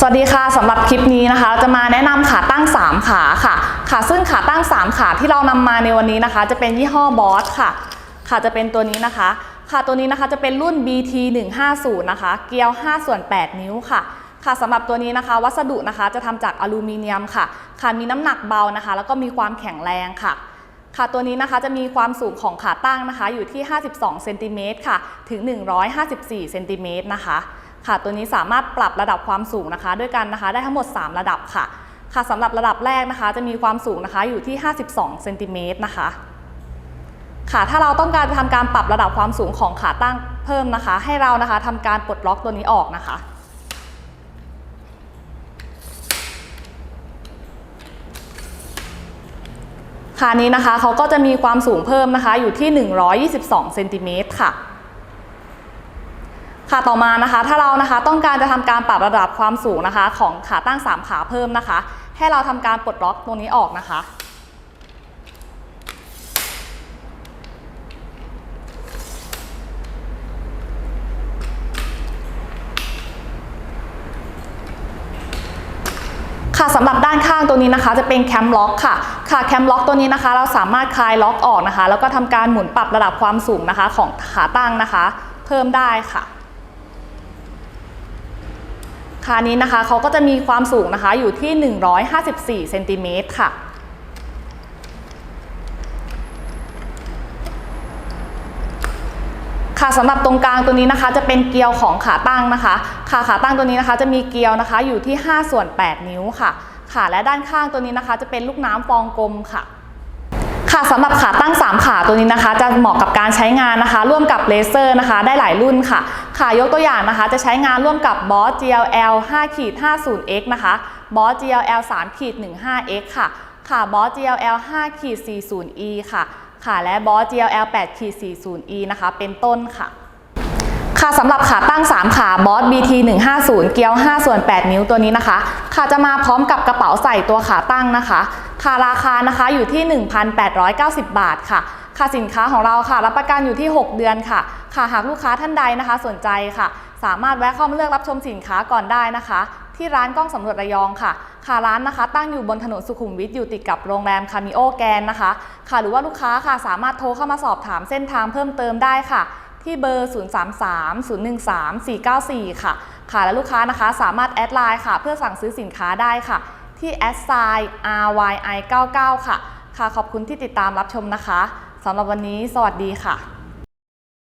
สวัสดีค่ะสำหรับคลิปนี้นะคะจะมาแนะนำขาตั้ง 3 ขาค่ะ ค่ะซึ่งขาตั้ง 3 ขาที่เรานำมาในวันนี้นะคะ จะเป็นยี่ห้อบอสค่ะ ค่ะจะเป็นตัวนี้นะคะ ค่ะตัวนี้นะคะจะเป็นรุ่น BT 150นะคะ เกลียว 5 ส่วน 8 นิ้วค่ะ ค่ะสำหรับตัวนี้นะคะ วัสดุนะคะจะทำจากอลูมิเนียมค่ะ ค่ะมีน้ำหนักเบานะคะ แล้วก็มีความแข็งแรงค่ะ ค่ะตัวนี้นะคะจะมีความสูงของขาตั้งนะคะ อยู่ที่ 52เซนติเมตรค่ะ ถึง 154เซนติเมตรนะคะ ค่ะ ตัวนี้สามารถปรับระดับความสูงนะคะ ด้วยกันนะคะ ได้ทั้งหมด 3 ระดับค่ะ ค่ะสำหรับระดับแรกนะคะ จะมีความสูงนะคะ อยู่ที่ 52เซนติเมตรนะคะ ค่ะ ถ้าเราต้องการจะทำการปรับระดับความสูงของขาตั้งเพิ่มนะคะ ให้เรานะคะทำการปลดล็อกตัวนี้ออกนะคะ ขานี้นะคะเขาก็จะมีความสูงเพิ่มนะคะอยู่ที่ 122เซนติเมตรค่ะค่ะต่อมานะคะ ถ้าเรานะคะต้องการจะทำการปรับระดับความสูงนะคะ ของขาตั้ง 3 ขาเพิ่มนะคะ ให้เราทำการปลดล็อกตรงนี้ออกนะคะ ค่ะสำหรับด้านข้างตัวนี้นะคะ จะเป็นแคมล็อกค่ะ ค่ะแคมล็อกตัวนี้นะคะ เราสามารถคลายล็อกออกนะคะ แล้วก็ทำการหมุนปรับระดับความสูงนะคะ ของขาตั้งนะคะ เพิ่มได้ค่ะคานี้นะคะเขาก็จะมีความสูงนะคะอยู่ที่ 154เซนติเมตรค่ะ ค่ะสำหรับตรงกลางตัวนี้นะคะ จะเป็นเกลียวของขาตั้งนะคะขาขาตั้งตัวนี้นะคะ จะมีเกลียวนะคะอยู่ที่ 5 ส่วน 8 นิ้วค่ะค่ะและด้านข้างตัวนี้นะคะ จะเป็นลูกน้ำฟองกลมค่ะค่ะสำหรับขาตั้ง 3 ขาตัวนี้นะคะ จะเหมาะกับการใช้งานนะคะ ร่วมกับเลเซอร์นะคะ ได้หลายรุ่นค่ะ ค่ะยกตัวอย่างนะคะ จะใช้งานร่วมกับ Boss GLL 5ขีด 50X นะคะ Boss GLL 3ขีด 15X ค่ะ ค่ะ Boss GLL 5 40E ค่ะค่ะและ Boss GLL 8 40E นะคะ เป็นต้นค่ะค่ะสำหรับขาตั้ง 3 ขาบอส BT 150เกียว 5 ส่วน 8 นิ้วตัวนี้นะคะ ค่ะจะมาพร้อมกับกระเป๋าใส่ตัวขาตั้งนะคะ ค่ะราคานะคะอยู่ที่ 1,890 บาทค่ะ ค่ะสินค้าของเราค่ะ รับประกันอยู่ที่ 6 เดือนค่ะ ค่ะหากลูกค้าท่านใดนะคะ สนใจค่ะ สามารถแวะเข้ามาเลือกรับชมสินค้าก่อนได้นะคะ ที่ร้านกล้องสำรวจระยองค่ะ ค่ะร้านนะคะ ตั้งอยู่บนถนนสุขุมวิทอยู่ติดกับโรงแรมคามิโอแกนนะคะ ค่ะหรือว่าลูกค้าค่ะสามารถโทรเข้ามาสอบถามเส้นทางเพิ่มเติมได้ค่ะ ที่เบอร์ 033-013-494 ค่ะ ค่ะและลูกค้านะคะสามารถแอดไลน์ค่ะ เพื่อสั่งซื้อสินค้าได้ค่ะ ที่แอดไซน์ RYI99 ค่ะ ค่ะขอบคุณที่ติดตามรับชมนะคะสำหรับวันนี้ สวัสดีค่ะ